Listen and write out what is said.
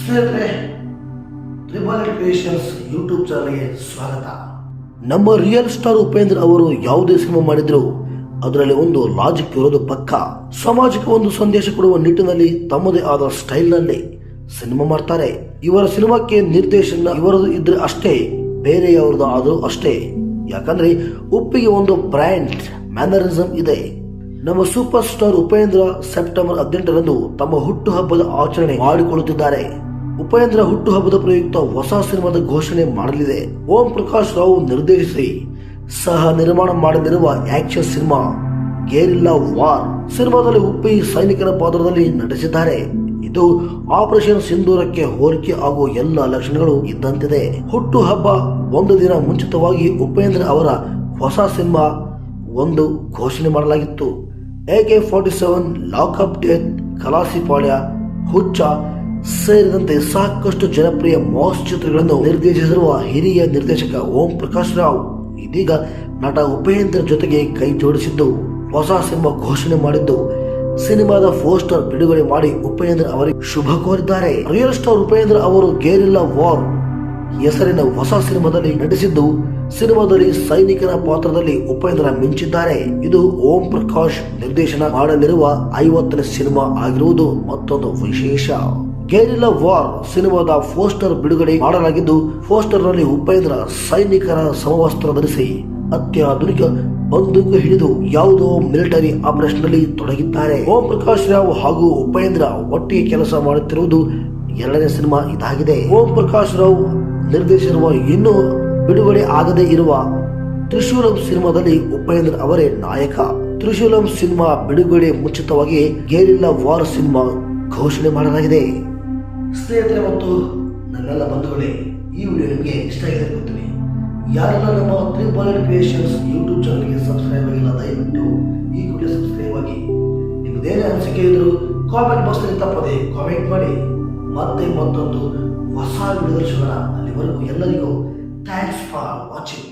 ಸ್ನೇಹಿತರೆ triple creations YouTube ಚಾನಲ್ಗೆ ಸ್ವಾಗತ. ನಮ್ಮ ರಿಯಲ್ ಸ್ಟಾರ್ ಉಪೇಂದ್ರ ಅವರು ಯಾವುದೇ ಸಿನಿಮಾ ಮಾಡಿದ್ರು, ಅದರಲ್ಲಿ ಒಂದು ಲಾಜಿಕ್ ಇರೋದು ಪಕ್ಕ. ಸಮಾಜಕ್ಕೆ ಒಂದು ಸಂದೇಶ ಕೊಡುವ ನಿಟ್ಟಿನಲ್ಲಿ ತಮ್ಮದೇ ಆದ ಸ್ಟೈಲ್ನಲ್ಲಿ ಸಿನಿಮಾ ಮಾಡ್ತಾರೆ. ಇವರ ಸಿನಿಮಾಕ್ಕೆ ನಿರ್ದೇಶನ ಇವರದು ಇದ್ರೆ ಅಷ್ಟೇ ಬೇರೆಯವ್ರದ್ದು ಆದರೂ ಅಷ್ಟೇ. ಯಾಕಂದ್ರೆ ಉಪ್ಪಿಗೆ ಒಂದು ಬ್ರ್ಯಾಂಡ್ ಮ್ಯಾನರಿಸಮ್ ಇದೆ. ನಮ್ಮ ಸೂಪರ್ ಸ್ಟಾರ್ ಉಪೇಂದ್ರ ಸೆಪ್ಟೆಂಬರ್ ಹದಿನೆಂಟರಂದು ತಮ್ಮ ಹುಟ್ಟುಹಬ್ಬದ ಆಚರಣೆ ಮಾಡಿಕೊಳ್ಳುತ್ತಿದ್ದಾರೆ. ಉಪೇಂದ್ರ ಹುಟ್ಟುಹಬ್ಬದ ಪ್ರಯುಕ್ತ ಹೊಸ ಸಿನಿಮಾದ ಘೋಷಣೆ ಮಾಡಲಿದೆ. ಓಂ ಪ್ರಕಾಶ್ ರಾವ್ ನಿರ್ದೇಶಿಸಿ ಸಹ ನಿರ್ಮಾಣ ಮಾಡಲಿರುವ ಆಕ್ಷನ್ ಸಿನಿಮಾ ಗೇರಿಲ್ಲಾ ವಾರ್ ಸಿನಿಮಾದಲ್ಲಿ ಉಪ್ಪಿ ಸೈನಿಕರ ಪಾತ್ರದಲ್ಲಿ ನಟಿಸಿದ್ದಾರೆ. ಇದು ಆಪರೇಷನ್ ಸಿಂಧೂರಕ್ಕೆ ಹೋಲಿಕೆ ಆಗುವ ಎಲ್ಲ ಲಕ್ಷಣಗಳು ಇದ್ದಂತಿದೆ. ಹುಟ್ಟುಹಬ್ಬ ಒಂದು ದಿನ ಮುಂಚಿತವಾಗಿ ಉಪೇಂದ್ರ ಅವರ ಹೊಸ ಸಿನಿಮಾ ಒಂದು ಘೋಷಣೆ ಮಾಡಲಾಗಿತ್ತು. AK forty seven lockup death Kalasipalya Huchcha ಸೇರಿದಂತೆ ಸಾಕಷ್ಟು ಜನಪ್ರಿಯ ಮಾಸ್ ಚಿತ್ರಗಳನ್ನು ನಿರ್ದೇಶಿಸಿರುವ ಹಿರಿಯ ನಿರ್ದೇಶಕ ಓಂ ಪ್ರಕಾಶ್ ರಾವ್ ಇದೀಗ ನಟ ಉಪೇಂದ್ರ ಜೊತೆಗೆ ಕೈ ಜೋಡಿಸಿದ್ದು ಹೊಸ ಸಿನಿಮಾ ಘೋಷಣೆ ಮಾಡಿದ್ದು. ಸಿನಿಮಾದ ಪೋಸ್ಟರ್ ಬಿಡುಗಡೆ ಮಾಡಿ ಉಪೇಂದ್ರ ಅವರಿಗೆ ಶುಭ ಕೋರಿದ್ದಾರೆ. ರಿಯಲ್ ಸ್ಟಾರ್ ಉಪೇಂದ್ರ ಅವರು ಗೇರಿಲ್ಲಾ ವಾರ್ ಹೆಸರಿನ ಹೊಸ ಸಿನಿಮಾದಲ್ಲಿ ನಟಿಸಿದ್ದು ಸಿನಿಮಾದಲ್ಲಿ ಸೈನಿಕನ ಪಾತ್ರದಲ್ಲಿ ಉಪೇಂದ್ರ ಮಿಂಚಿದ್ದಾರೆ. ಇದು ಓಂ ಪ್ರಕಾಶ್ ನಿರ್ದೇಶನ ಮಾಡಲಿರುವ ಐವತ್ತನೇ ಸಿನಿಮಾ ಆಗಿರುವುದು ಮತ್ತೊಂದು ವಿಶೇಷ. ಗೇರಿಲ್ಲಾ ವಾರ್ ಸಿನಿಮಾದ ಪೋಸ್ಟರ್ ಬಿಡುಗಡೆ ಮಾಡಲಾಗಿದ್ದು ಪೋಸ್ಟರ್ನಲ್ಲಿ ಉಪೇಂದ್ರ ಸೈನಿಕರ ಸಮವಸ್ತ್ರ ಧರಿಸಿ ಅತ್ಯಾಧುನಿಕ ಬಂದೂಕು ಹಿಡಿದು ಯಾವುದೋ ಮಿಲಿಟರಿ ಆಪರೇಷನ್ನಲ್ಲಿ ತೊಡಗಿದ್ದಾರೆ. ಓಂ ಪ್ರಕಾಶ್ ರಾವ್ ಹಾಗೂ ಉಪೇಂದ್ರ ಒಟ್ಟಿಗೆ ಕೆಲಸ ಮಾಡುತ್ತಿರುವುದು ಎರಡನೇ ಸಿನಿಮಾ ಇದಾಗಿದೆ. ಓಂ ಪ್ರಕಾಶ್ ರಾವ್ ನಿರ್ದೇಶಿಸಿರುವ ಇನ್ನೂ ಬಿಡುಗಡೆ ಆಗದೇ ಇರುವ ತ್ರಿಶೂಲಂ ಸಿನಿಮಾದಲ್ಲಿ ಉಪೇಂದ್ರ ಅವರೇ ನಾಯಕ. ತ್ರಿಶೂಲಂ ಸಿನಿಮಾ ಬಿಡುಗಡೆ ಮುಂಚಿತವಾಗಿ ಗೇರಿಲ್ಲ ವಾರ್ ಸಿನಿಮಾ ಘೋಷಣೆ ಮಾಡಲಾಗಿದೆ. ಸ್ನೇಹಿತರೆ ಮತ್ತು ನನ್ನೆಲ್ಲ ಬಂಧುಗಳೇ, ಈ ವಿಡಿಯೋ ನಿಮಗೆ ಇಷ್ಟ ಆಗಿದೆ ಗೊತ್ತೀನಿ ಯಾರೆಲ್ಲ ನಮ್ಮ ತ್ರಿಬಲ್ ಕ್ರಿಯೇಷನ್ಸ್ ಯೂಟ್ಯೂಬ್ ಚಾನಲ್ಗೆ ಸಬ್ಸ್ಕ್ರೈಬ್ ಆಗಿಲ್ಲ, ದಯವಿಟ್ಟು ಈ ವಿಡಿಯೋ ಸಬ್ಸ್ಕ್ರೈಬ್ ಆಗಿ. ನಿಮ್ಮದೇನೇ ಅನಿಸಿಕೆ ಇದ್ರು ಕಾಮೆಂಟ್ ಬಾಕ್ಸ್ನಲ್ಲಿ ತಪ್ಪದೆ ಕಾಮೆಂಟ್ ಮಾಡಿ. ಮತ್ತೆ ಮತ್ತೊಂದು ಹೊಸ ವಿಡಿಯೋ ಸಿಗೋಣ ಅಲ್ಲಿವರೆಗೂ ಎಲ್ಲರಿಗೂ ಥ್ಯಾಂಕ್ಸ್ ಫಾರ್ ವಾಚಿಂಗ್